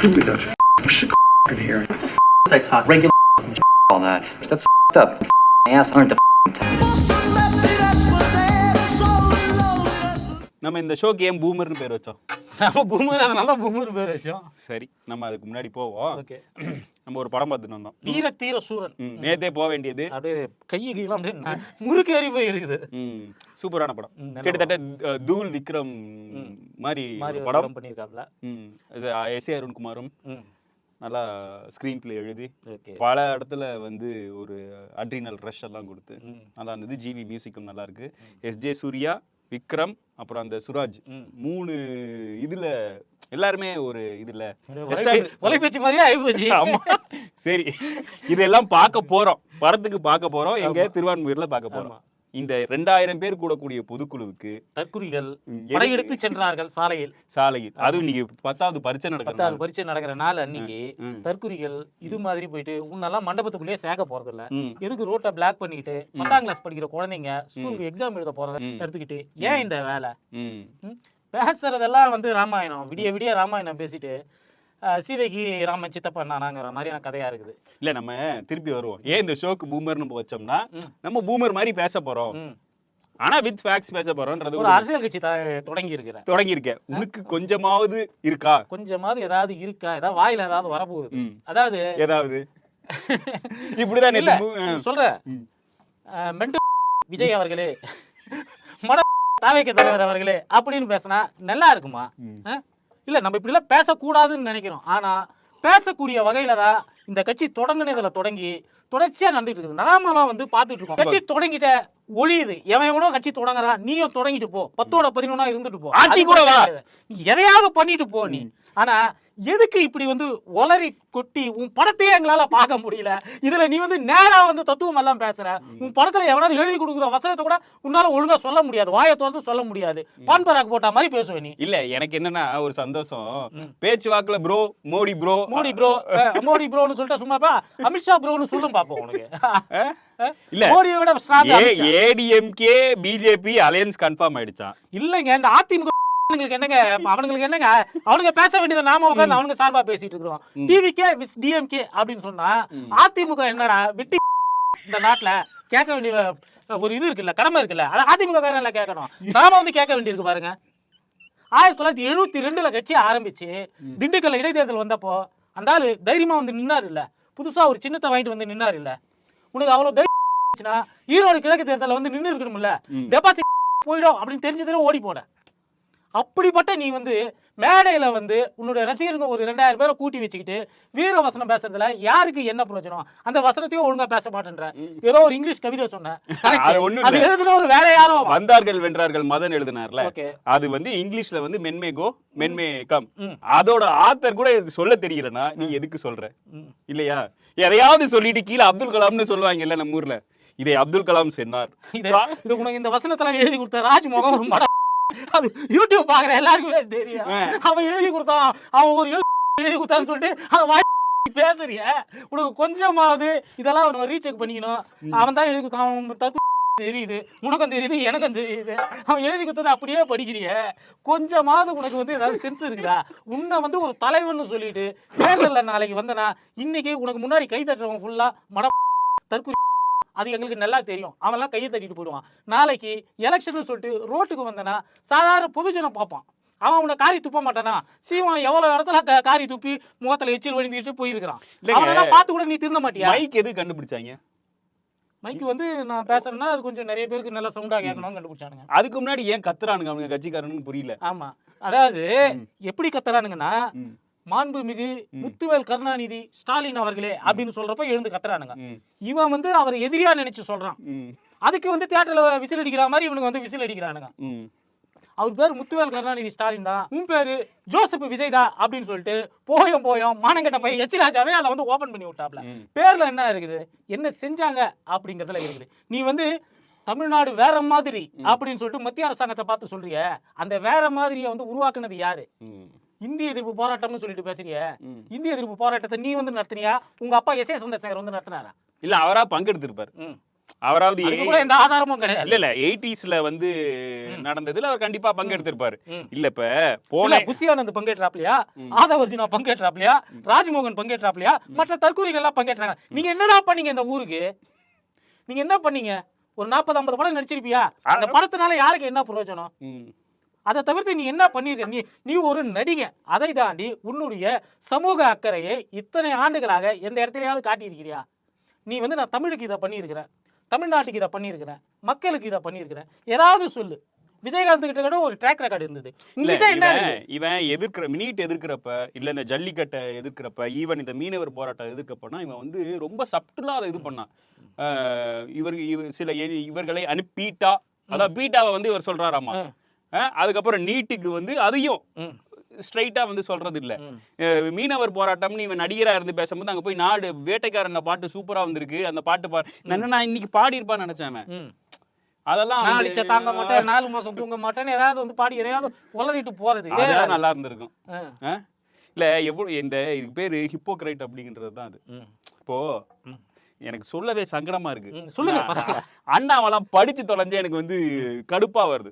Scooby that f***ing shit in here. I talk regular all that. That's f***ed up. Ass aren't the f***ing time. நம்ம இந்த ஷோக்கு ஏன் பூமர்னு பேர் வச்சோம் நம்ம பூமர் அதனால பூமர் பேர் வச்சோம் சரி நம்ம அதுக்கு முன்னாடி போவோம். ஓகே. நம்ம ஒரு படம் பார்த்துட்டு வந்தோம். வீர தீர சூரன். நேத்தே போக வேண்டியது. அப்படியே கையை கீழே அப்படியே ந- முறுக்கேறி போய் இருக்குது சூப்பரான படம். கிட்டத்தட்ட தூள் விக்ரம் மாதிரி படம். பண்ணியிருக்காப்ல எஸ் ஏ அருண்குமாரும் நல்லா ஸ்க்ரீன் பிளே எழுதி பல இடத்துல வந்து ஒரு அட்ரினல் ரஷ் எல்லாம் கொடுத்து நல்லா இருந்தது. ஜிவி மியூசிக்கும் நல்லா இருக்கு. எஸ் ஜே சூர்யா விக்ரம் அப்புறம் அந்த சுராஜ். மூணு இதுல எல்லாருமே ஒரு இதுல. வலைபேச்சு மாதிரியே ஆயிப்போச்சு ஆமா. சரி இதெல்லாம் பார்க்க போறோம். படத்துக்கு பார்க்க போறோம். எங்க திருவான்மூர்ல பார்க்க போறோம். இந்த ரெண்டாயிரம் பேர் கூடக்கூடிய பொதுக்குழுவுக்கு தற்குறிகள் படையெடுத்து சென்றார்கள் சாலையில். சாலையில். அதுவும் இன்னைக்கு பத்தாவது பரிச்சை பத்தாவது நடக்கிறது பரீட்சை நடக்கிற நாள் அன்னைக்கு. தற்குறிகள் இது மாதிரி போயிட்டு உன்னெல்லாம் மண்டபத்துக்குள்ளேயே சேர்க்க போறது இல்ல. எதுக்கு ரோட்டை பிளாக் பண்ணிக்கிட்டு பத்தாம் கிளாஸ் படிக்கிற குழந்தைங்க ஸ்கூலுக்கு எக்ஸாம் எழுத போறத ம். எடுத்துக்கிட்டு ஏன் இந்த வேலை? பேசுறதெல்லாம் வந்து ராமாயணம் விடிய விடிய ராமாயணம் பேசிட்டு சீதைக்கு ராமன் சித்தப்பா நானாங்கிற மாதிரியான கதையா இருக்குது. இல்ல நம்ம திருப்பி வருவோம். ஏன் இந்த ஷோக்கு பூமர்னு வச்சோம்னா. நம்ம பூமர் மாதிரி பேச போறோம். ஆனா வித் ஃபேக்ட்ஸ் பேச போறோம்ன்றது ஒரு அரசியல் கட்சி தொடங்கி இருக்கிற தொடங்கி இருக்கேன் உனக்கு கொஞ்சமாவது இருக்கா? கொஞ்சமாவது ஏதாவது இருக்கா? ஏதாவது வாயில ஏதாவது வரப்போகுது. அதாவது ஏதாவது? இப்படிதான் இல்ல. சொல்ற ம். அஹ், மென்டு விஜய் அவர்களே மட தாவேக்க தலைவர் அவர்களே அப்படின்னு பேசினா நல்லா இருக்குமா? இல்ல நம்ம இப்படிலாம் பேசக்கூடாதுன்னு நினைக்கிறோம். ஆனா பேசக்கூடிய வகையில தான் இந்த கட்சி தொடங்கினதுல தொடங்கி தொடர்ச்சியா நடந்துட்டு இருக்குது. நாமளும் வந்து பார்த்துட்டு இருக்கோம். கட்சி தொடங்கிட்ட ஒழியுது. எவன் எவனோ கட்சி தொடங்குறான் நீயும் தொடங்கிட்டு போ. பத்தோட பதினொன்னா இருந்துட்டு போ. ஆட்சி கூட வா. எதையாவது பண்ணிட்டு போ நீ. ஆனா எதுக்கு இப்படி வந்து ஒளரி கொட்டி உன் படத்தையே எங்களால பார்க்க முடியல? இதுல நீ வந்து நேரா வந்து தத்துவம் எல்லாம் பேசுற. உன் படத்துல எவனாவது எழுதி கொடுக்குற வசனத்தை கூட உன்னால ஒழுங்கா சொல்ல முடியாது. வாயை திறந்து சொல்ல முடியாது. பான் பராக் போட்ட மாதிரி பேசுவ நீ. இல்ல எனக்கு என்னன்னா ஒரு சந்தோஷம். பேச்சு வாக்குல bro Modi bro Modi bro Modi ப்ரோன்னு சொல்லிட்டு சும்மாப்பா அமித்ஷா ப்ரோன்னு சொல்லும் பாப்போம் உனக்கு. இல்ல. மோடியை விட ஏடிஎம்கே பிஜேபி அலையன்ஸ் கன்ஃபார்ம் ஆயிடுச்சான் இல்லைங்க இந்த அதிமுக அவனுங்களுக்கு என்னங்க? அவனுங்களுக்கு என்னங்க? அவனுங்க பேச வேண்டியதை நாம உட்காந்து அவனுங்க சார்பா பேசிட்டு இருக்கிறோம். ம். டிவிகே விஸ் டிஎம்கே அப்படின்னு சொன்னா. அதிமுக என்னடா விட்டு இந்த நாட்டுல கேட்க வேண்டிய ஒரு இது இருக்குல்ல கடமை இருக்குல்ல? அது அதிமுக இல்ல கேட்கணும். நாம வந்து கேட்க வேண்டியிருக்கு பாருங்க. ஆயிரத்தி தொள்ளாயிரத்தி எழுபத்தி ரெண்டுல கட்சி ஆரம்பிச்சு திண்டுக்கல்ல இடைத்தேர்தல் வந்தப்போ அந்த ஆளு தைரியமா வந்து நின்னாரு இல்ல. புதுசா ஒரு சின்னத்தை வாங்கிட்டு வந்து நின்னாரு இல்ல. உனக்கு அவ்வளவு தைரியம் ஈரோடு கிழக்கு தேர்தலில் வந்து நின்று இருக்கணும்ல. டெபாசிட் போயிடும் அப்படின்னு தெரிஞ்சதுல ஓடி போன அப்படிப்பட்ட நீ வந்து மேடையில வந்து உன்னுடைய ரசிகருங்க ஒரு ரெண்டாயிரம் பேரை கூட்டி வச்சுக்கிட்டு வீர வசனம் பேசுறதுல யாருக்கு என்ன பிரயோஜனம்? அந்த வசனத்தையும் ஒழுங்கா பேச மாட்டேன்ற. ஏதோ ஒரு இங்கிலீஷ் கவிதை சொன்னேன். அது இல்ல. எழுதுன ஒரு வேற யாரோ வந்தார்கள் வென்றார்கள் மதன் எழுதினார்ல. அது வந்து இங்கிலீஷ்ல வந்து மென்மே கோ மென்மே கம். அதோட ஆத்தர் கூட சொல்ல தெரியலனா நீ எதுக்கு சொல்ற. இல்லையா? எதையாவது சொல்லிட்டு கீழே அப்துல் கலாம்னு சொல்லுவாங்கல்ல நம்ம ஊர்ல. இதை அப்துல் கலாம் சொன்னார். இது இது உனக்கு இந்த வசனத்துல எழுதி கொடுத்த ராஜ்மோகன் ஒரு மடம் அது யூடியூப் பாக்குற எல்லாருக்குமே தெரியும். அவன் எழுதி கொடுத்தான். அவன் ஒரு எழுதி கொடுத்தான்னு சொல்லிட்டு அவன் பேசுறிய? உனக்கு கொஞ்சமாவது இதெல்லாம் ரீசெக் பண்ணிக்கணும். அவன் தான் எழுதி கொடுத்தான். அவன் தப்பு தெரியுது. உனக்கும் தெரியுது எனக்கும் தெரியுது. அவன் எழுதி கொடுத்ததை அப்படியே படிக்கிறிய. கொஞ்சமாவது உனக்கு வந்து ஏதாவது சென்ஸ் இருக்குதா? உன்னை வந்து ஒரு தலைவன்னு சொல்லிட்டு தேர்தலில் நாளைக்கு வந்தனா இன்னைக்கு உனக்கு முன்னாடி கை தட்டுறவன் ஃபுல்லா மட தற்கொலை அது எங்களுக்கு நல்லா தெரியும். அவன்லாம் கையை தட்டிட்டு போயிடுவான். நாளைக்கு எலெக்ஷன் சொல்லிட்டு ரோட்டுக்கு வந்தனா சாதாரண பொதுஜனம் பார்ப்பான். அவன் உன்னை காரி துப்ப மாட்டானா? சீவன் எவ்வளவு இடத்துல காரி துப்பி முகத்துல எச்சில் வழிந்துட்டு போயிருக்கிறான். அவனெல்லாம் பார்த்து கூட நீ திருந்த மாட்டியா? மைக் எது கண்டுபிடிச்சாங்க? மைக்கு வந்து நான் பேசுறேன்னா அது கொஞ்சம் நிறைய பேருக்கு நல்ல சவுண்டா கேட்கணும்னு கண்டுபிடிச்சானுங்க. அதுக்கு முன்னாடி ஏன் கத்துறானுங்க அவங்க கட்சிக்காரனுக்கு புரியல. ஆமா. அதாவது எப்படி கத்துறானுங்கன்னா. மாண்புமிகு முத்துவேல் கருணாநிதி ஸ்டாலின் அவர்களே அப்படின்னு சொல்றப்ப எழுந்து கத்துறானுங்க. இவன் வந்து அவர் எதிரியா நினைச்சு சொல்றான். அதுக்கு வந்து தியேட்டர்ல விசில் அடிக்கிற மாதிரி இவனுக்கு வந்து விசில் அடிக்கிறானுங்க. அவர் பேர் முத்துவேல் கருணாநிதி ஸ்டாலின் தான். உன் பேரு ஜோசப் விஜய் தான் அப்படின்னு சொல்லிட்டு போயும் போயும் மானங்கட்ட பையன் எச் ராஜாவே அதை வந்து ஓபன் பண்ணி விட்டாப்ல. பேர்ல என்ன இருக்குது? என்ன செஞ்சாங்க அப்படிங்கறதுல இருக்குது. நீ வந்து தமிழ்நாடு வேற மாதிரி அப்படின்னு சொல்லிட்டு மத்திய அரசாங்கத்தை பார்த்து சொல்றிய அந்த வேற மாதிரியை வந்து உருவாக்குனது யாரு. இந்திய எதிர்ப்பு போராட்டம்னு சொல்லிட்டு பேசுறிய. இந்திய எதிர்ப்பு போராட்டத்தை நீ வந்து நடத்துனியா? உங்க அப்பா எஸ் ஏ சந்திரசேகர் வந்து நடத்தினாரா? இல்ல அவரா பங்கெடுத்திருப்பாரு. அவராவது எந்த ஆதாரமும் கிடையாது. இல்ல இல்ல எயிட்டிஸ்ல வந்து நடந்ததுல அவர் கண்டிப்பா பங்கெடுத்திருப்பாரு. இல்ல இப்ப போன புஷியானந்த் பங்கேற்றாப்லையா. ஆதவர்ஜுனா பங்கேற்றாப்லையா? ராஜ்மோகன் பங்கேற்றாப்லையா? மற்ற தற்கூரிகள் எல்லாம் பங்கேற்றாங்க நீங்க என்னடா பண்ணீங்க இந்த ஊருக்கு? நீங்க என்ன பண்ணீங்க? ஒரு நாற்பது ஐம்பது படம் நடிச்சிருப்பியா? அந்த படத்தினால யாருக்கு என்ன பிரயோஜனம். அதை தவிர்த்து நீ என்ன பண்ணிருக்க? நீ நீ ஒரு நடிகை. அதை தாண்டி உன்னுடைய சமூக அக்கறையை இத்தனை ஆண்டுகளாக எந்த இடத்துலயாவது காட்டியிருக்கிறியா? நீ வந்து நான் தமிழுக்கு இதை பண்ணியிருக்கிறேன். தமிழ்நாட்டுக்கு இதை பண்ணியிருக்கிறேன். மக்களுக்கு இதை பண்ணியிருக்கிறேன். ஏதாவது சொல்லு. விஜயகாந்த் கிட்ட கூட ஒரு ட்ராக் ரெக்கார்டு இருந்தது. இவன் எதிர்க்கிற மினிட் எதிர்க்கிறப்ப இல்ல இந்த ஜல்லிக்கட்டை எதிர்க்கிறப்ப ஈவன் இந்த மீனவர் போராட்டம் எதிர்க்கப்பனா இவன் வந்து ரொம்ப சப்டிலா அதை இது பண்ணான். இவர் இவர் சில இவர்களை அனுப்பிட்டா அதான் பீட்டாவை வந்து இவர் சொல்றாராமா? அதுக்கப்புறம் நீட்டுக்கு வந்து அதையும் ம். ஸ்ட்ரைட்டா வந்து சொல்றது இல்ல மீனவர் போராட்டம்னு இவன் நடிகரா இருந்து பேசும்போது அங்க போய் நாடு வேட்டைக்காரன் பாட்டு சூப்பரா வந்திருக்கு அந்த பாட்டு பா நான் நான் இன்னைக்கு பாடி இருப்பான்னு நினைச்சேன். அதெல்லாம் அடிச்ச தாங்க மாட்டேன் நாலு மாசம் தூங்க மாட்டேன்னு ஏதாவது வந்து பாடி எதையாவது உளறிட்டு போறது நல்லா இருந்திருக்கும்? இல்ல எவ்வளவு இந்த இதுக்கு பேரு ஹிப்போக்ரைட் அப்படிங்கிறது தான் அது. இப்போ. எனக்கு சொல்லவே சங்கடமா இருக்கு சொல்லுங்க. அண்ணாவெல்லாம் படிச்சு தொலைஞ்சு எனக்கு வந்து கடுப்பா வருது.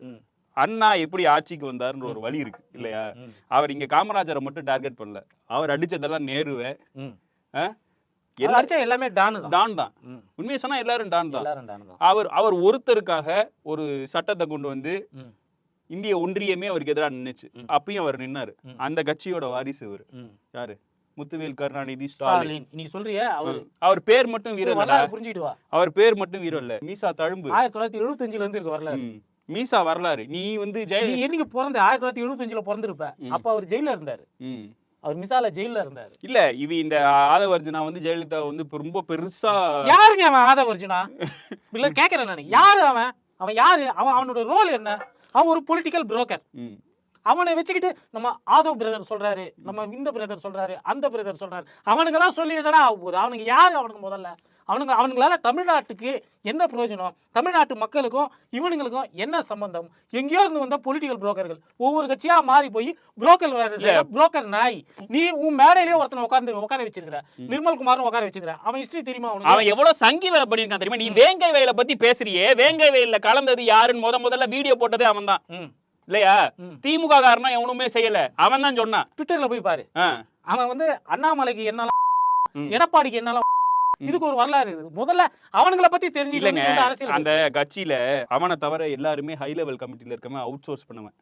அண்ணா எப்படி ஆட்சிக்கு வந்தாருன்ற ஒரு வழி இருக்கு இல்லையா. அவர் இங்க காமராஜரை மட்டும் டார்கெட் பண்ணல. அவர் அடிச்சதெல்லாம் நேருவை. ம். ஆ? அவர் எல்லா அடிச்சா எல்லாமே டானு தான். டான் தான். உண்மையை சொன்னா எல்லாரும் டான் தான். எல்லாரும் அவர் அவர் ஒருத்தருக்காக ஒரு சட்டத்தை கொண்டு வந்து. இந்திய ஒன்றியமே அவருக்கு எதிராக நின்னுச்சு. அப்பயும் அவர் நின்னாரு. அந்த கட்சியோட வாரிசு அவர். யாரு? முத்துவேல் கருணாநிதி ஸ்டாலின். நீ சொல்றிய அவர் அவர் பேர் மட்டும் வீரம் வா. அவர் பேர் மட்டும் வீரம் இல்ல. மீசா தழும்பு. ஆயிரத்தி தொள்ளாயிரத்தி எழுபத்தஞ்சுல இருந்து இருக்கு வரலாறு. ம். மீசா வரலாறு. நீ வந்து நீ ஜெய என்னைக்கு பிறந்த? ஆயிரத்தி தொள்ளாயிரத்தி எழுபத்தஞ்சுல பிறந்திருப்ப. அப்ப அவர் ஜெயில இருந்தாரு. அவர் மிசால ஜெயில இருந்தாரு. இல்ல இவ இந்த ஆதவர்ஜுனா வந்து ஜெயலலிதா வந்து ரொம்ப பெருசா யாருங்க அவன் ஆதவர்ஜுனா? இல்ல கேக்குறேன் நானு. யாரு அவன்? அவன் யாரு? அவன் அவனோட ரோல் என்ன? அவன் ஒரு பொலிட்டிக்கல் புரோக்கர். அவனை வச்சுக்கிட்டு நம்ம ஆதவ் பிரதர் சொல்றாரு நம்ம இந்த பிரதர் சொல்றாரு அந்த பிரதர் சொல்றாரு. அவனுங்கெல்லாம் சொல்லிடுறா போகுது அவனுங்க யாரு அவனுக்கு முதல்ல? அவனுங்க அவனுங்களால தமிழ்நாட்டுக்கு என்ன பிரயோஜனம்? தமிழ்நாட்டு மக்களுக்கும் இவனுங்களுக்கும் என்ன சம்பந்தம்? எங்கேயோ இருந்து வந்த பொலிட்டிக்கல் புரோக்கர்கள் ஒவ்வொரு கட்சியா மாறி போய் புரோக்கர் புரோக்கர் நாய். நீ உன் மேடையிலேயே ஒருத்தனை உட்கார்ந்து உட்கார வச்சிருக்கிற. நிர்மல் குமாரும் உட்கார வச்சிருக்கிற. அவன் ஹிஸ்டரி தெரியுமா அவனுக்கு அவன் எவ்வளவு சங்கி வேலை பண்ணிருக்கான் தெரியுமா? நீ வேங்கை வயலை பத்தி பேசுறியே. வேங்கை வயல்ல கலந்தது யாருன்னு முத முதல்ல வீடியோ போட்டதே அவன் தான். இல்லையா. திமுக காரனா எவனுமே செய்யல. அவன் தான் சொன்னான். ட்விட்டர்ல போய் பாரு. அவன் வந்து அண்ணாமலைக்கு என்னால. எடப்பாடிக்கு என்னால இதுக்கு ஒரு வரலாறு இருக்குது. முதல்ல அவனுங்கள பத்தி தெரிஞ்சுக்கலங்க அரசியல் அந்த கட்சியில அவனை தவிர எல்லாருமே ஹை லெவல் கமிட்டில இருக்கவன் அவுட் சோர்ஸ் பண்ணுவேன்.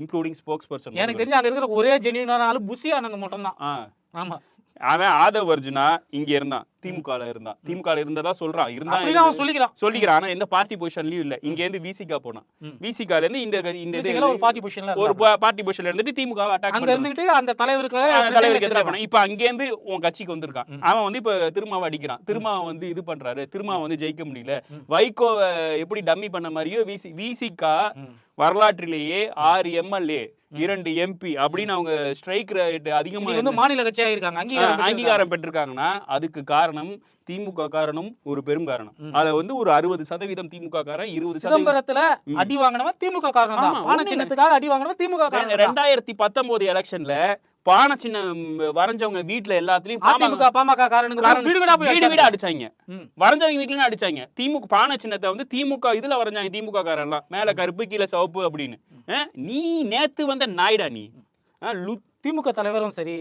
இன்க்ளூடிங் ஸ்போக்ஸ் பர்சன் எனக்கு தெரிஞ்சு அங்க இருக்கிற ஒரே ஜெனியூனான ஆளு புஷி ஆனந்த் மட்டும் தான் ஆமா. அவன் ஆதவ் அர்ஜுனா இங்க இருந்தான். திமுகல இருந்தான். திமுகல இருந்ததா சொல்றான். இருந்தான் சொல்லிக்கிறான். சொல்லிக்கிறான். ஆனா எந்த பார்ட்டி பொசிஷன்லயும் இல்ல. இங்க இருந்து விசிகா போனான். விசிகால இருந்து இந்த இந்த ஒரு பார்ட்டி பொசிஷன்ல ஒரு பார்ட்டி பொசிஷன்ல இருந்துட்டு திமுக அட்டாக் அங்க இருந்துகிட்டு அந்த தலைவருக்கு தலைவருக்கு எதிராக போனான். இப்ப அங்க இருந்து உன் கட்சிக்கு வந்திருக்கான். அவன் வந்து இப்ப திருமாவை அடிக்கிறான். திருமாவை வந்து இது பண்றாரு. திருமாவை வந்து ஜெயிக்க முடியல. வைகோவை எப்படி டம்மி பண்ண மாதிரியோ விசி விசிகா. வரலாற்றிலேயே ஆறு எம்எல்ஏ இரண்டு எம்பி அப்படின்னு அவங்க ஸ்ட்ரைக் ரேட் அதிகமா இன்னைக்கு வந்து மாநில கட்சியா இருக்காங்க அங்கீகாரம். அங்கீகாரம் பெற்றிருக்காங்கன்னா அதுக்கு காரணம் திமுக காரணம் ஒரு பெரும் காரணம். அத வந்து ஒரு அறுபது சதவீதம் திமுக காரன் இருபது சிதம்பரத்துல. அடி வாங்கினவன் திமுக காரணம் தான். சின்னத்துக்காக அடி வாங்கினவன் திமுக காரணம். ரெண்டாயிரத்தி பத்தொன்பது எலெக்ஷன்ல பானை சின்னம் வரைஞ்சவங்க வீட்டுல எல்லாத்துலயும் அதிமுக பாமக காரணம் வீடு வீடா போய் வீடு வீடு அடிச்சாங்க. வரைஞ்சவங்க வீட்டுல அடிச்சாங்க. திமுக பானை சின்னத்தை வந்து திமுக இதுல வரைஞ்சாங்க திமுக காரெல்லாம் மேல கருப்பு கீழே சிவப்பு அப்படின்னு. நீ நேத்து வந்த நாய்டா நீ. திமுக தலைவரும் சரி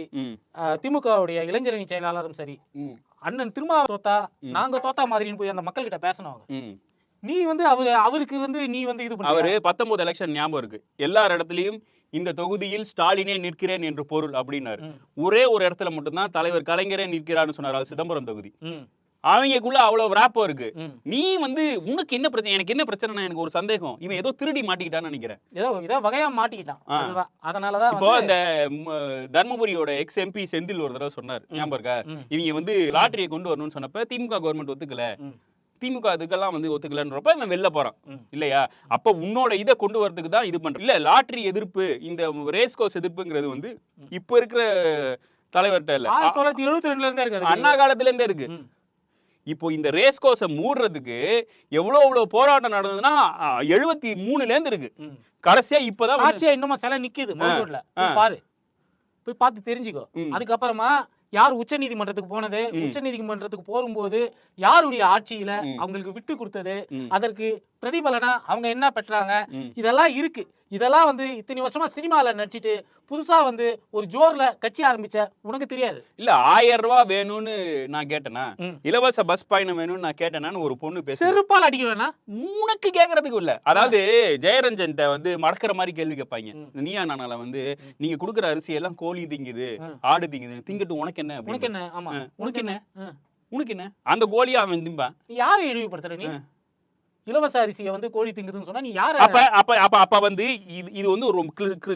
திமுகவுடைய இளைஞரணி செயலாளரும் சரி. அண்ணன் திருமா தோத்தா. நாங்க தோத்தா மாதிரின்னு போய் அந்த மக்கள் கிட்ட பேசணும். நீ வந்து அவரு அவருக்கு வந்து நீ வந்து இது அவரு பத்தொன்பது எலெக்ஷன் ஞாபகம் இருக்கு. எல்லார் இடத்துலயும் இந்த தொகுதியில் ஸ்டாலினே நிற்கிறேன் என்று பொருள் அப்படின்னாரு. ஒரே ஒரு இடத்துல மட்டும்தான் தலைவர் கலைஞரே நிற்கிறான்னு சொன்னார் சிதம்பரம் தொகுதி. அவங்களுக்குள்ள அவ்வளவு ராப்பம் இருக்கு. நீ வந்து உனக்கு என்ன பிரச்சனை? எனக்கு என்ன பிரச்சனைனா எனக்கு ஒரு சந்தேகம். இவன் ஏதோ திருடி மாட்டிக்கிட்டான்னு நினைக்கிறேன். ஏதோ ஏதோ வகையா மாட்டிக்கிட்டான். அதனாலதான் இப்போ இந்த தர்மபுரியோட எக்ஸ் எம்பி செந்தில் ஒரு தடவை சொன்னார். ஞாபகம் இருக்கா. இவங்க வந்து லாட்டரியை கொண்டு வரணும்னு சொன்னப்ப திமுக கவர்மெண்ட் ஒத்துக்கல. திமுக அதுக்கெல்லாம் வந்து ஒத்துக்கலன்றப்ப இவன் வெளில போறான் ம். இல்லையா? அப்ப உன்னோட இதை கொண்டு வரதுக்கு தான் இது பண்ற இல்ல லாட்டரி எதிர்ப்பு இந்த ரேஸ் கோர்ஸ் எதிர்ப்புங்கிறது வந்து இப்ப இருக்கிற தலைவர்கிட்ட இல்ல. தொள்ளாயிரத்தி எழுபத்தி ரெண்டுல இருந்தே இருக்கு அண்ணா காலத்துல இருந்தே இருக்கு. இப்போ இந்த ரேஸ் கோர்ஸை மூடுறதுக்கு எவ்வளவு எவ்வளவு போராட்டம் நடந்ததுன்னா எழுபத்தி மூணுல இருந்து இருக்கு. கடைசியா இப்பதான் சாட்சியா இன்னும் சிலை ஆ. பாரு. போய் பார்த்து தெரிஞ்சுக்கோ. அதுக்கப்புறமா யார் உச்ச நீதிமன்றத்துக்கு போனது. உச்ச நீதிமன்றத்துக்கு போகும்போது யாருடைய ஆட்சியில. அவங்களுக்கு விட்டு கொடுத்தது. அதற்கு பிரதிபலனா அவங்க என்ன பெற்றாங்க. இதெல்லாம் இருக்கு. இதெல்லாம் வந்து இத்தனை வருஷமா சினிமால நடிச்சிட்டு புதுசா வந்து ஒரு ஜோர்ல கட்சி ஆரம்பிச்ச உனக்கு தெரியாது? இல்ல ஆயிரம் ரூபாய் வேணும்னு நான் கேட்டேனா. இலவச பஸ் பயணம் வேணும்னு நான் கேட்டேனான்னு ஒரு பொண்ணு பேச செருப்பால் அடிக்க வேணாம். உனக்கு கேக்குறதுக்கு இல்ல. அதாவது ஜெயரஞ்சன்ட்ட வந்து மடக்கிற மாதிரி கேள்வி கேட்பாங்க. நீயா நானால வந்து நீங்க குடுக்குற அரிசி எல்லாம் கோழி திங்குது. ஆடு திங்குது திங்கிட்டு உனக்கு என்ன உனக்கு. என்ன? ஆமா. உனக்கு என்ன. உனக்கு என்ன? அந்த கோழியை அவன் திம்பான். யாரை இழிவுபடுத்துற நீ. இலவச அரிசியை வந்து கோழி திங்குதுன்னு சொன்னா நீ யார அப்ப அப்ப அப்ப அப்ப வந்து இது இது வந்து ஒரு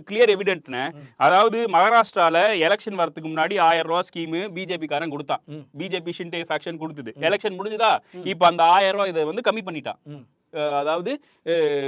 கிளியர் எவிடென்ட்னு. அதாவது மகாராஷ்டிரால எலெக்ஷன் வரதுக்கு முன்னாடி ஆயிரம் ரூபாய் ஸ்கீம் பிஜேபி காரன் கொடுத்தான். பிஜேபி ஷிண்டே ஃபேக்ஷன் கொடுத்தது. எலெக்ஷன் முடிஞ்சதா. இப்ப அந்த ஆயிரம் ரூபாய் இதை வந்து கம்மி பண்ணிட்டான் அதாவது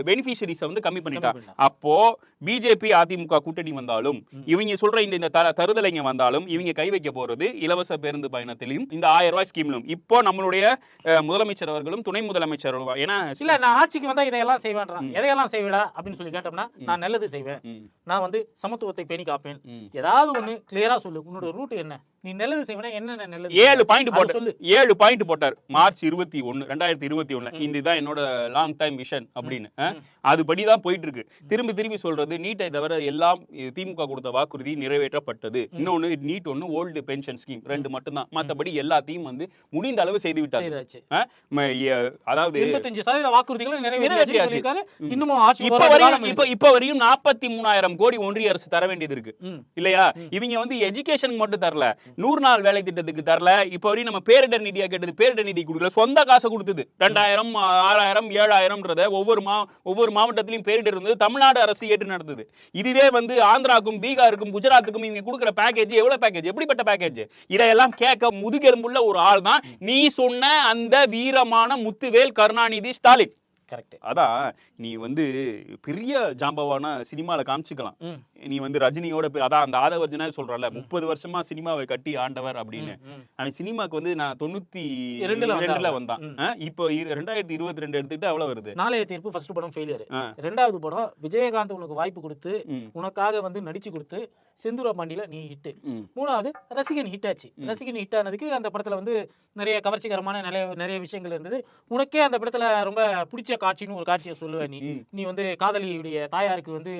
பெனிஃபிஷரிஸை வந்து கம்மி பண்ணிட்டான். அப்போ பிஜேபி அதிமுக கூட்டணி வந்தாலும். இவங்க சொல்ற இந்த இந்த தர- தருதலைங்க வந்தாலும் இவங்க கை வைக்க போறது இலவச பேருந்து பயணத்திலையும் இந்த ஆயிரம் ரூபாய் ஸ்கீம்லும் இப்போ நம்மளுடைய முதலமைச்சர் அவர்களும் துணை முதலமைச்சர் அவர்களும் ஏன்னா இல்ல நான் ஆட்சிக்கு வந்தா இதையெல்லாம் செய்வேன்றான். எதையெல்லாம் செய்வேடா அப்படின்னு சொல்லி கேட்டோம்னா. நான் நல்லது செய்வேன் நான் வந்து சமத்துவத்தை பேணி காப்பேன். ஏதாவது ஒண்ணு கிளியரா சொல்லு உன்னோட ரூட் என்ன நீ நல்லது செய்வேனா என்னென்ன நல்லது ஏழு பாயிண்ட் போட்டார். ஏழு பாயிண்ட் போட்டார். மார்ச் இருபத்தி ஒன்னு ரெண்டாயிரத்தி இருபத்தி ஒண்ணுல ம். இதுதான் என்னோட லாங் டைம் விஷன் அப்படின்னு. அதுபடி தான் போயிட்டு இருக்கு திரும்பி திரும்பி சொல்றது நீட்டை தவிர எல்லாம் திமுக கொடுத்த வாக்குறுதி நிறைவேற்றப்பட்டது. இன்னொன்னு நீட் ஒன்னு ஓல்டு பென்ஷன் ஸ்கீம் ரெண்டு மட்டும்தான். மத்தபடி எல்லாத்தையும் வந்து முடிந்த அளவு செய்து விட்டார். அதாவது எண்பத்தஞ்சு சதவீத வாக்குறுதிகளை நிறைவேற்றி நிறைவேற்றியாச்சு. இன்னமும் இப்ப வர வரையும் இப்ப. இப்ப வரையும் நாற்பத்தி மூணாயிரம் கோடி ஒன்றிய அரசு தர வேண்டியது இருக்கு. இல்லையா. இவங்க வந்து எஜுகேஷன் மட்டும் தரல. நூறு நாள் வேலை திட்டத்துக்கு தரல. இப்போ வரையும் நம்ம பேரிடர் நிதியாக கேட்டது பேரிடர் நிதி கொடுக்கல. சொந்த காசை கொடுத்தது. ரெண்டாயிரம் ஆறாயிரம் ஏழாயிரம்ன்றத ஒவ்வொரு மா ஒவ்வொரு மாவட்டத்திலையும் பேரிடர் இருந்தது. தமிழ்நாடு அரசு ஏற்று நடந்தது. இதுவே வந்து ஆந்திராக்கும் பீகாருக்கும் குஜராத்துக்கும் இவங்க கொடுக்குற பேக்கேஜ் எவ்வளோ பேக்கேஜ் எப்படிப்பட்ட பேக்கேஜ் இதையெல்லாம் கேட்க முதுகெலும்புள்ள ஒரு ஆள் தான் நீ சொன்ன அந்த வீரமான முத்துவேல் கருணாநிதி ஸ்டாலின். Correct. அதான் நீ வந்து பெரிய ஜாம்பவான சினிமால காமிச்சுக்கலாம். நீ வந்து ரஜினியோட அதான் அந்த ஆதவர்ஜனா சொல்றல முப்பது வருஷமா சினிமாவை கட்டி ஆண்டவர் அப்படின்னு. அவன் சினிமாக்கு வந்து நான் தொண்ணூத்தி ரெண்டுல ரெண்டுல. வந்தான் இப்போ ரெண்டாயிரத்தி இருபத்தி ரெண்டு எடுத்துக்கிட்டு எவ்வளவு வருது நாளைய தீர்ப்பு ஃபர்ஸ்ட் படம் ஃபெயிலியர். ரெண்டாவது படம் விஜயகாந்த் உனக்கு வாய்ப்பு கொடுத்து உனக்காக வந்து நடிச்சு கொடுத்து செந்தூர பாண்டியில நீ ஹிட் ம், மூணாவது ரசிகன் ஹிட் ஆச்சு. ரசிகன் ஹிட் ஆனதுக்கு அந்த படத்துல வந்து நிறைய கவர்ச்சிகரமான நிறைய நிறைய விஷயங்கள் இருந்தது உனக்கே அந்த படத்துல ரொம்ப பிடிச்ச காட்சின்னு ஒரு காட்சியை சொல்லுவ நீ நீ வந்து காதலியுடைய தாயாருக்கு வந்து.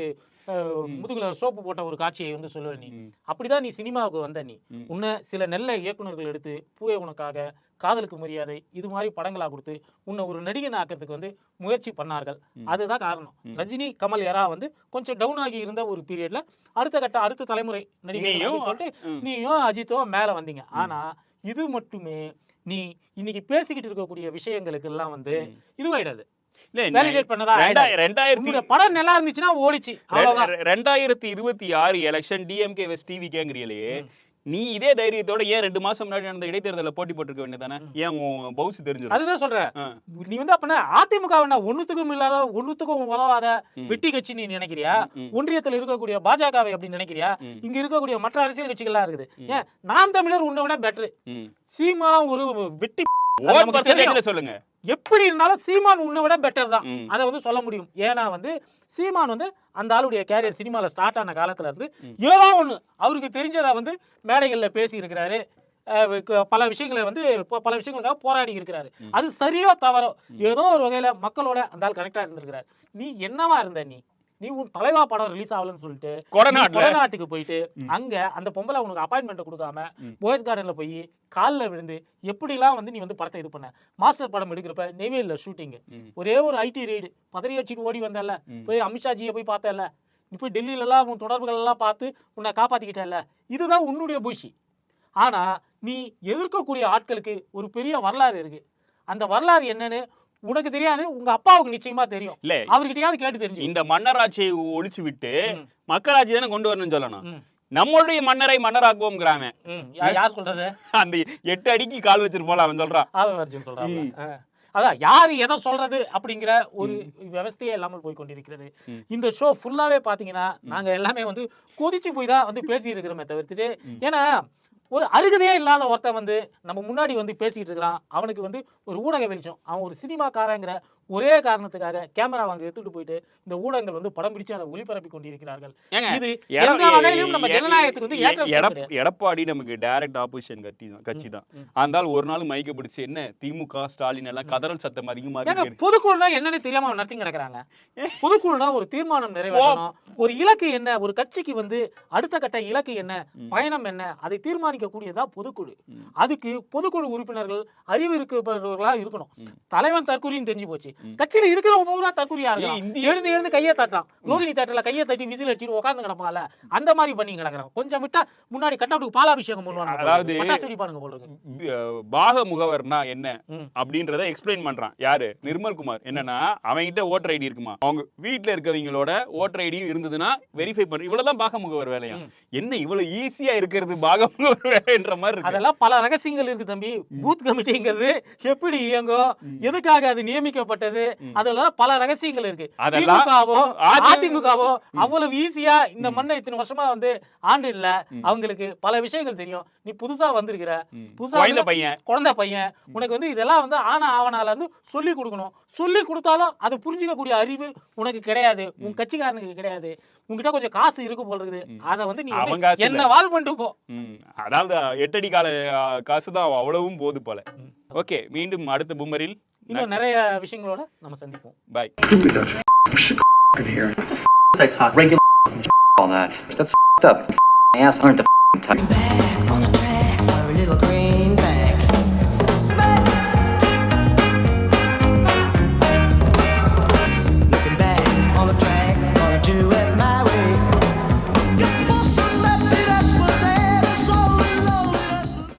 முதுகுல சோப்பு போட்ட ஒரு காட்சியை வந்து சொல்லுவ நீ அப்படிதான் நீ சினிமாவுக்கு வந்த நீ. உன்னை சில நல்ல இயக்குனர்கள் எடுத்து பூவே உனக்காக காதலுக்கு மரியாதை இது மாதிரி படங்களா கொடுத்து உன்னை ஒரு நடிகன் ஆக்கிறதுக்கு வந்து முயற்சி பண்ணார்கள். அதுதான் காரணம். ரஜினி கமல் யாரா வந்து கொஞ்சம் டவுன் ஆகி இருந்த ஒரு பீரியட்ல அடுத்த கட்ட அடுத்த தலைமுறை அப்படின்னு சொல்லிட்டு. நீயும் அஜித்தும் மேல வந்தீங்க ஆனா இது மட்டுமே நீ இன்னைக்கு பேசிக்கிட்டு இருக்கக்கூடிய விஷயங்களுக்கு எல்லாம் வந்து. இதுவாயிடாது வேலிடேட் பண்ணதா ஆயிடாது. ரெண்டாயிர- ரெண்டாயிரத்தி உங்களுடைய படம் நல்லா இருந்துச்சுன்னா ஓடிச்சு ரெண்டாயிரத்தி இருபத்தி ஆறு எலெக்ஷன் டிஎம்கே வெஸ் டிவி கேங்குறியலே ம். நீ இதே தைரியத்தோட ஏன் ரெண்டு மாசம் முன்னாடி நடந்த இடைத்தேர்தலில் போட்டி போட்டிருக்க வேண்டியதானே ஏன் உன் பவுஸ் தெரிஞ்சிடும் அதுதான் சொல்றேன். நீ வந்து அப்பனா அதிமுக ஒண்ணுத்துக்கும் இல்லாத ஒண்ணுத்துக்கும் உதவாத. வெட்டி கட்சி நீ நினைக்கிறியா ஒன்றியத்தில் இருக்கக்கூடிய பாஜகவை அப்படி நினைக்கிறியா இங்க இருக்கக்கூடிய மற்ற அரசியல் கட்சிகள்லாம் இருக்குது. ஏன் நாம் தமிழர் உன்னை விட பெட்ரு. சீமா ஒரு வெட்டி சொல்லுங்க. எப்படி இருந்தாலும் சீமான் உன்னை விட பெட்டர் தான். அதை வந்து சொல்ல முடியும். ஏன்னா வந்து சீமான் வந்து அந்த ஆளுடைய கேரியர் சினிமால ஸ்டார்ட் ஆன காலத்துல இருந்து. ஏதோ ஒண்ணு அவருக்கு தெரிஞ்சதை வந்து மேடைகள்ல பேசி இருக்கிறாரு பல விஷயங்களை வந்து பல விஷயங்களுக்காக போராடி இருக்கிறாரு. அது சரியோ தவறோ. ஏதோ ஒரு வகையில மக்களோட அந்த ஆள் கனெக்டா இருந்திருக்கிறாரு. நீ என்னவா இருந்த நீ? நீ உன் தலைவா படம் ரிலீஸ் ஆகலன்னு சொல்லிட்டு கொடநாட்டுக்கு போயிட்டு. அங்க அந்த பொம்பளை உனக்கு அப்பாயின்மெண்ட் கொடுக்காம. பாய்ஸ் கார்டன்ல போய் காலில் விழுந்து எப்படிலாம் வந்து நீ வந்து படத்தை இது பண்ண? மாஸ்டர் படம் எடுக்கிறப்ப நெய்வேலியில் ஷூட்டிங் ஒரே ஒரு ஐடி ரெய்டு பதறி வச்சுட்டு ஓடி வந்தல. போய் அமித்ஷாஜியை போய் பார்த்தல நீ போய் டெல்லியில எல்லாம் உன் தொடர்புகள் எல்லாம் பார்த்து உன்னை காப்பாத்திக்கிட்டல இதுதான் உன்னுடைய பூஷி ஆனா நீ எதிர்க்கக்கூடிய ஆட்களுக்கு ஒரு பெரிய வரலாறு இருக்கு. அந்த வரலாறு என்னன்னு உனக்கு தெரியாது உங்க அப்பாவுக்கு நிச்சயமா தெரியும் இல்ல அவர்கிட்டயாவது கேட்டு தெரிஞ்சு இந்த மன்னராட்சியை ஒழிச்சு விட்டு. மக்களாட்சி தானே கொண்டு வரணும்னு சொல்லணும். நம்மளுடைய மன்னரை மன்னராக்குவோம்ங்கிறாங்க ம், யா- யார் சொல்றது அந்த எட்டு அடிக்கு கால் வச்சிருப்போம் அவன் சொல்றான் ம். ஆ. அதான் யாரு எதை சொல்றது அப்படிங்கிற ஒரு விவஸ்தையே இல்லாமல் போய் கொண்டிருக்கிறது. இந்த ஷோ ஃபுல்லாவே பாத்தீங்கன்னா நாங்க எல்லாமே வந்து கொதிச்சு போய் தான் வந்து பேசி இருக்கிறோமே தவிர்த்துட்டு. ஏன்னா ஒரு அருகதையே இல்லாத ஒருத்தன் வந்து நம்ம முன்னாடி வந்து பேசிக்கிட்டு இருக்கிறான் அவனுக்கு வந்து ஒரு ஊடக வெளிச்சம். அவன் ஒரு சினிமாக்காரங்கிற ஒரே காரணத்துக்காக கேமரா வாங்க எடுத்துட்டு போயிட்டு இந்த ஊடகங்கள் வந்து படம் பிடிச்சு அதை ஒளிபரப்பி கொண்டிருக்கிறார்கள் இது எட- எந்த வகையிலும் நம்ம ஜனநாயகத்துக்கு வந்து கிடையாது. எடப்பாடி நமக்கு டைரக்ட் ஆப்போசிஷன் கட்சி தான் கட்சி தான். அந்த ஒரு நாள் மைக்க பிடிச்சு என்ன திமுக ஸ்டாலின் எல்லாம் கதறல் சத்தம் அதிகமா இருக்கு பொதுக்குழுனா என்னன்னு தெரியாம நடத்தி கிடக்குறாங்க பொதுக்குழுனா ஒரு தீர்மானம் நிறைவேற்றணும் ஒரு இலக்கு என்ன ஒரு கட்சிக்கு வந்து அடுத்த கட்ட இலக்கு என்ன. பயணம் என்ன அதை தீர்மானிக்க கூடியதா பொதுக்குழு. அதுக்கு பொதுக்குழு உறுப்பினர்கள் அறிவு இருக்கிறவர்களா இருக்கணும். தலைவன் தற்கொலையும் தெரிஞ்சு போச்சு. கட்சியில இருக்கிறவங்க பூரா தற்கொலையா இந்திய- எழுந்து எழுந்து கையை தட்டுறான் ரோகிணி தேட்டர்ல கையை தட்டி விசில் அடிச்சுட்டு உட்கார்ந்து கிடப்பாங்கல்ல அந்த மாதிரி பண்ணி கிடக்குறான். கொஞ்சம் விட்டா முன்னாடி கட்டவுட்டுக்கு பாலாபிஷேகம் பண்ணுவாங்க அதாவது- இருக்கு. இருக்கு பாக முகவர்னா என்ன. அப்படின்றத எக்ஸ்பிளைன் பண்றான். யாரு? நிர்மல் குமார். என்னன்னா அவன்கிட்ட ஓட்டர் ஐடி இருக்குமா? அவங்க வீட்ல இருக்கவங்களோட ஓட்டர் ஐடியும் இருந்ததுன்னா வெரிஃபை பண்ற இவ்வளவுதான் பாக முகவர் வேலையா. என்ன இவ்வளவு ஈஸியா இருக்கிறது பாக முகவர் வேலைன்ற மாதிரி இருக்கு. அதெல்லாம் பல ரகசியங்கள் இருக்கு தம்பி. பூத் கமிட்டிங்கிறது எப்படி இயங்கும்? எதுக்காக அது நியமிக்கப்பட்டது? ம். அதெல்லாம் பல ரகசியங்கள் இருக்கு. திமுகவோ அதி- அதிமுகவோ அவ்வளவு ஈஸியா இந்த மண்ணை இத்தனை வருஷமா வந்து ஆண்டு இல்ல. அவங்களுக்கு பல விஷயங்கள் தெரியும். நீ புதுசா வந்திருக்கிற. புதுசா பையன். குழந்தை பையன். உனக்கு வந்து இதெல்லாம் வந்து ஆன ஆவணால வந்து சொல்லி கொடுக்கணும். சொல்லி கொடுத்தாலும் அதை புரிஞ்சுக்கக்கூடிய அறிவு உனக்கு கிடையாது. உன் கட்சிக்காரனுக்கு கிடையாது. உன்கிட்ட கொஞ்சம் காசு இருக்கு போல இருக்குது. அதை வந்து நீ. என்ன வாழ் பண்ணிட்டு போ. அதாவது எட்டடி கால காசு தான் அவ்வளவும் போது போல. ஓகே மீண்டும் அடுத்த பும்மரில் இன்னும் நிறைய விஷயங்களோட நம்ம சந்திப்போம் பாய் Stupid I'm sick of hearing. I talk regular all that. That's up. Ass aren't the type.